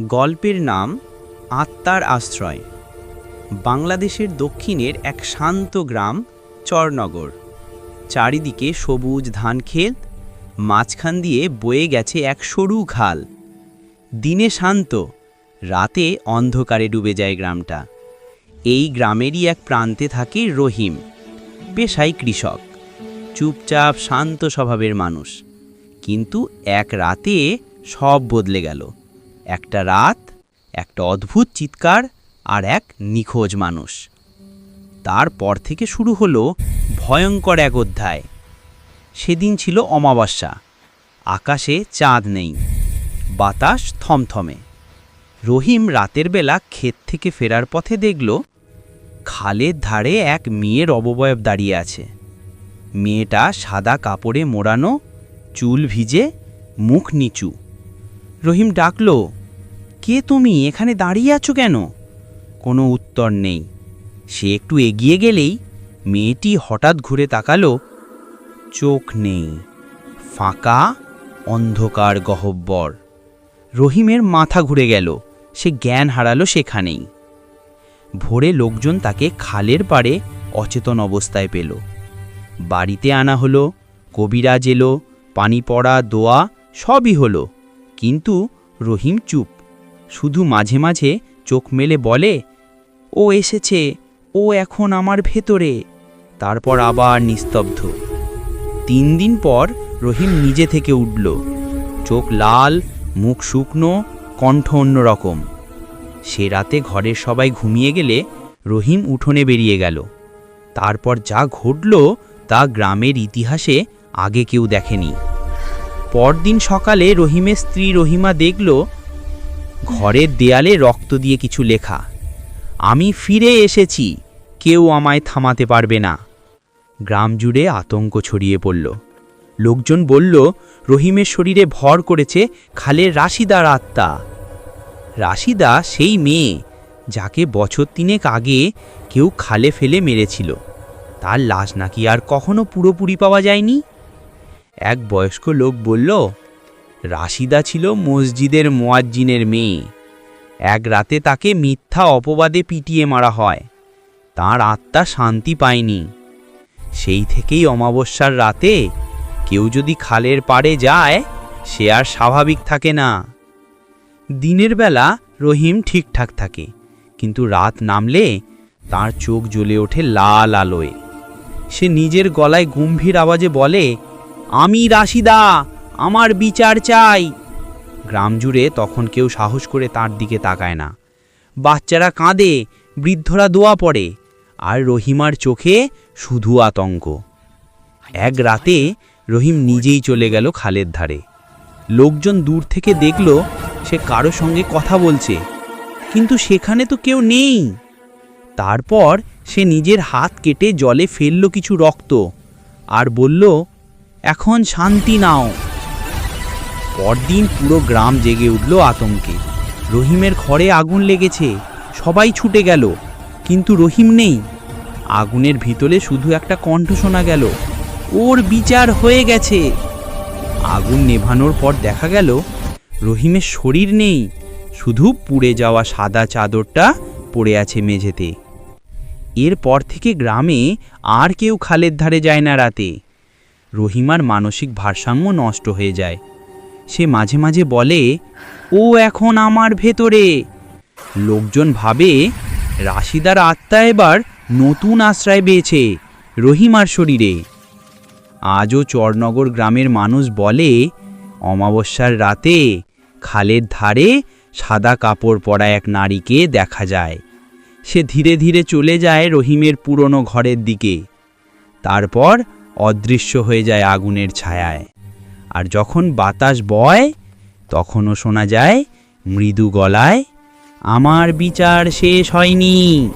গল্পের নাম আত্মার আশ্রয়। বাংলাদেশের দক্ষিণের এক শান্ত গ্রাম, চরনগর। চারিদিকে সবুজ ধান ধানক্ষেত মাঝখান দিয়ে বয়ে গেছে এক সরু খাল। দিনে শান্ত, রাতে অন্ধকারে ডুবে যায় গ্রামটা। এই গ্রামেরই এক প্রান্তে থাকে রহিম পেশাই কৃষক। চুপচাপ শান্ত স্বভাবের মানুষ। কিন্তু এক রাতে সব বদলে গেল। একটা রাত, একটা অদ্ভুত চিৎকার আর এক নিখোঁজ মানুষ। তারপর থেকে শুরু হলো ভয়ঙ্কর এক অধ্যায়। সেদিন ছিল অমাবস্যা। আকাশে চাঁদ নেই। বাতাস থমথমে। রহিম রাতের বেলা ক্ষেত থেকে ফেরার পথে দেখল, খালের ধারে এক মেয়ের অববয়ব দাঁড়িয়ে আছে। মেয়েটা সাদা কাপড়ে মোড়ানো, চুল ভিজে, মুখ নিচু। রহিম ডাকল, কে তুমি? এখানে দাঁড়িয়ে আছো কেন? কোনো উত্তর নেই। সে একটু এগিয়ে গেলেই মেয়েটি হঠাৎ ঘুরে তাকালো। চোখ নেই, ফাঁকা, অন্ধকার গহব্বর। রহিমের মাথা ঘুরে গেল, সে জ্ঞান হারালো সেখানেই। ভোরে লোকজন তাকে খালের পাড়ে অচেতন অবস্থায় পেল। বাড়িতে আনা হলো, কবিরাজ এলো, পানি পড়া, দোয়া, সবই হলো। কিন্তু রহিম চুপ। শুধু মাঝে মাঝে চোখ মেলে বলে, ও এসেছে, ও এখন আমার ভেতরে। তারপর আবার নিস্তব্ধ। তিন দিন পর রহিম নিজে থেকে উঠল। চোখ লাল, মুখ শুকনো, কণ্ঠ অন্যরকম সে রাতে ঘরের সবাই ঘুমিয়ে গেলে রহিম উঠোনে বেরিয়ে গেল। তারপর যা ঘটল তা গ্রামের ইতিহাসে আগে কেউ দেখেনি। পরদিন সকালে রহিমের স্ত্রী রহিমা দেখল, ঘরের দেয়ালে রক্ত দিয়ে কিছু লেখা। আমি ফিরে এসেছি, কেউ আমায় থামাতে পারবে না। গ্রাম জুড়ে আতঙ্ক ছড়িয়ে পড়ল। লোকজন বলল, রহিমের শরীরে ভর করেছে খালের রাশিদার আত্মা। রাশিদা সেই মেয়ে, যাকে বছর তিনেক আগে কেউ খালে ফেলে মেরেছিল। তার লাশ নাকি আর কখনো পুরোপুরি পাওয়া যায়নি? এক বয়স্ক লোক বলল, রাশিদা ছিল মসজিদের মোয়াজ্জিনের মেয়ে। এক রাতে তাকে মিথ্যা অপবাদে পিটিয়ে মারা হয়। তার আত্মা শান্তি পায়নি। সেই থেকেই অমাবস্যার রাতে কেউ যদি খালের পাড়ে যায়, সে আর স্বাভাবিক থাকে না। দিনের বেলা রহিম ঠিকঠাক থাকে, কিন্তু রাত নামলে তার চোখ জ্বলে ওঠে লাল আলোয়। সে নিজের গলায় গম্ভীর আওয়াজে বলে আমি রাশিদা, আমার বিচার চাই। গ্রাম জুড়ে তখন কেউ সাহস করে তার দিকে তাকায় না। বাচ্চারা কাঁদে, বৃদ্ধরা দোয়া পড়ে, আর রহিমার চোখে শুধু আতঙ্ক। এক রাতে রহিম নিজেই চলে গেল খালের ধারে। লোকজন দূর থেকে দেখল সে কারও সঙ্গে কথা বলছে, কিন্তু সেখানে তো কেউ নেই। তারপর সে নিজের হাত কেটে জলে ফেলল কিছু রক্ত, আর বলল এখন শান্তি নাও। পরদিন পুরো গ্রাম জেগে উঠল আতঙ্কে। রহিমের ঘরে আগুন লেগেছে, সবাই ছুটে গেল, কিন্তু রহিম নেই। আগুনের ভিতরে শুধু একটা কণ্ঠ শোনা গেল, ওর বিচার হয়ে গেছে। আগুন নেভানোর পর দেখা গেল, রহিমের শরীর নেই, শুধু পুড়ে যাওয়া সাদা চাদরটা পড়ে আছে মেঝেতে। এরপর থেকে গ্রামে আর কেউ খালের ধারে যায় না রাতে। রহিমার মানসিক ভারসাম্য নষ্ট হয়ে যায়। সে মাঝে মাঝে বলে, ও এখন আমার ভেতরে। লোকজন ভাবে, রাশিদার আত্মা এবার নতুন আশ্রয় পেয়েছে রহিমার শরীরে। আজও চরনগর গ্রামের মানুষ বলে, অমাবস্যার রাতে খালের ধারে সাদা কাপড় পরা এক নারীকে দেখা যায়। সে ধীরে ধীরে চলে যায় রহিমের পুরনো ঘরের দিকে। তারপর অদৃশ্য হয়ে যায় আগুনের ছায়ায়। আর যখন বাতাস বয়, তখনও শোনা যায় মৃদু গলায়, আমার বিচার শেষ হয়নি।